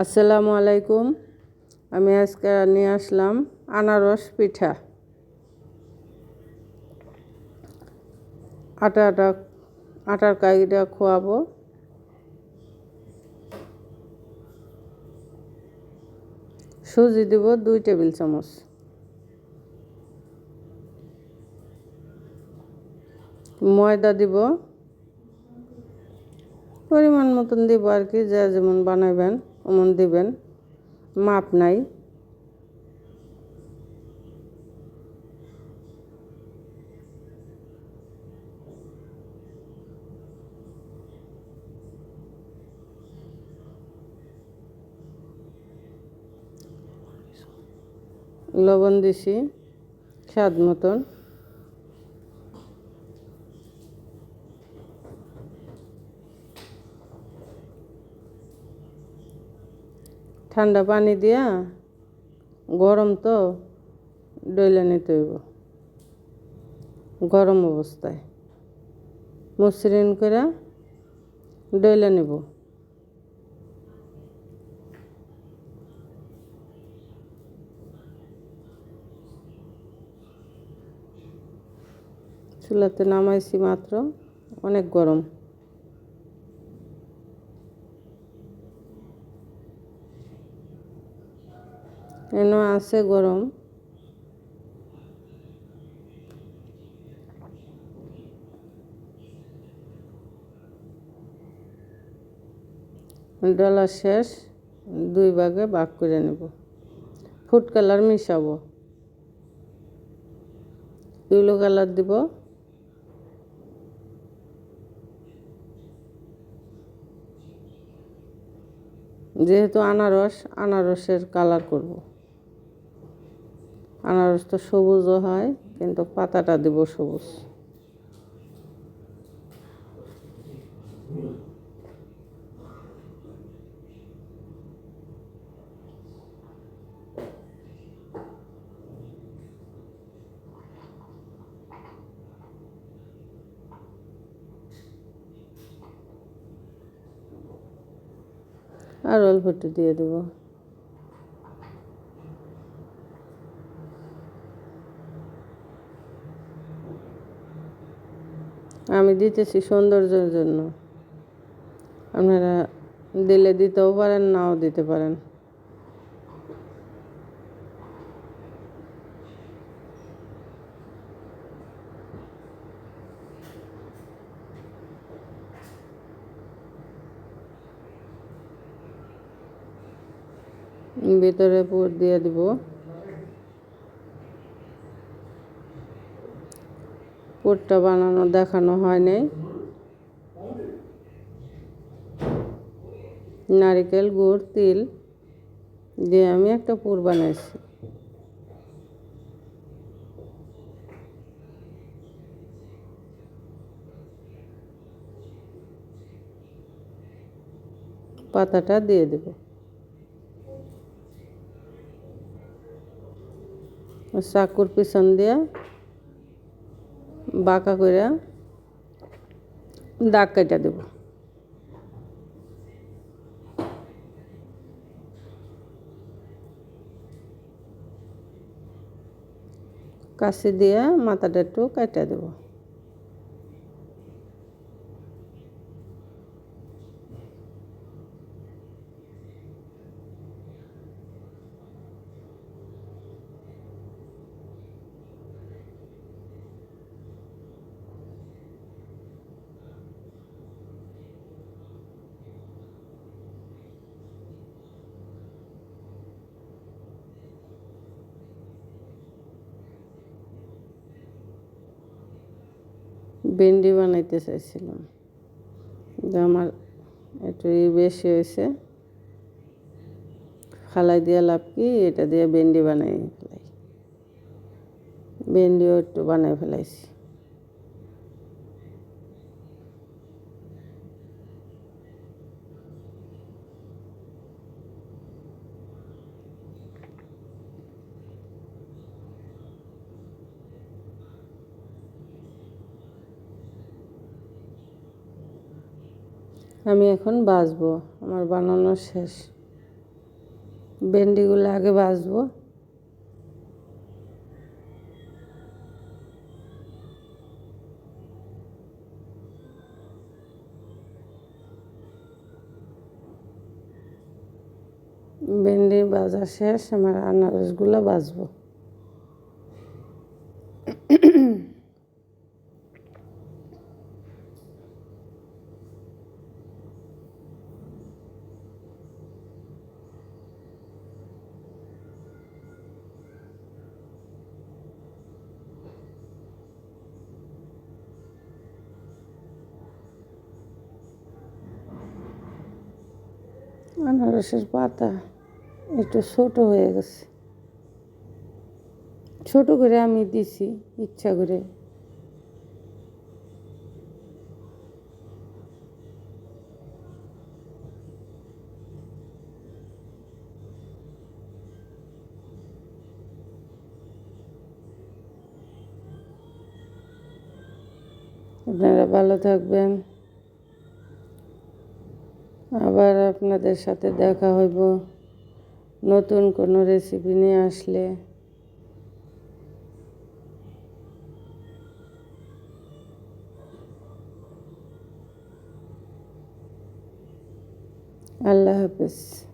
আসসালামু আলাইকুম। আমি আজকে নিয়ে আসলাম আনারস পিঠা। আটা আটা, আটার কাইটা খোয়াবো। সুজি দিব দুই টেবিল চামচ। ময়দা দিব। পরিমাণ মতন দিব আর কি, যা যেমন বানাইবেন। ওমন দিবেন মাপ নাই। লবণ দিছি স্বাদ মতন। ঠান্ডা পানি দিয়া গরম তো ডইলে নিতে হইব। গরম অবস্থায়। মসৃণ করে ডইলে নেব। চুলাতে নামাইছি মাত্র অনেক গরম। এন আছে গরম? ডলা শেষ, দুই ভাগে ভাগ করে নেব। ফুড কালার মিশাবো। ইউলো কালার দিব। যেহেতু আনারস, আনারসের কালার করব। আনারস তো সবুজও হয় কিন্তু পাতাটা দিব সবুজ। আর অল্প একটু দিয়ে দেবো। আমি দিতেছি সৌন্দর্যের জন্য। আপনারা দিলে দিতেও পারেন, নাও দিতে পারেন। ভিতরে পুর দিয়ে দিব। পুরটা বানানো, দেখানো হয় নাই। নারিকেল, গুড়, তিল দিয়ে আমি একটা পুর বানাইছি। পাতাটা দিয়ে দেব। চাকুর পিছন দিয়া বাঁকা করে দাগ কেটে দেব। কাশি দিয়ে মাথাটা একটু কেটে দেবো। ভেন্ডি বানাইতে চাইছিলাম। আমার একটু বেশি হয়েছে। ফালাই দিয়ে লাভ কি? এটা দিয়ে ভেন্ডি বানাই ফেলাই। ভেন্ডিও একটু বানাই ফেলাইছি। আমি এখন বাজবো আমার বানানো শেষ। ভেন্ডিগুলো আগে ভাজবো ভেন্ডি ভাজা শেষ, আমার আনারসগুলো ভাজবো আনারসের পাতা একটু ছোট হয়ে গেছে। ছোট করে আমি দিছি, ইচ্ছা করে। আপনারা ভালো থাকবেন। আবার আপনাদের সাথে দেখা হইব। নতুন কোনো রেসিপি নিয়ে আসলে। আল্লাহ হাফেজ।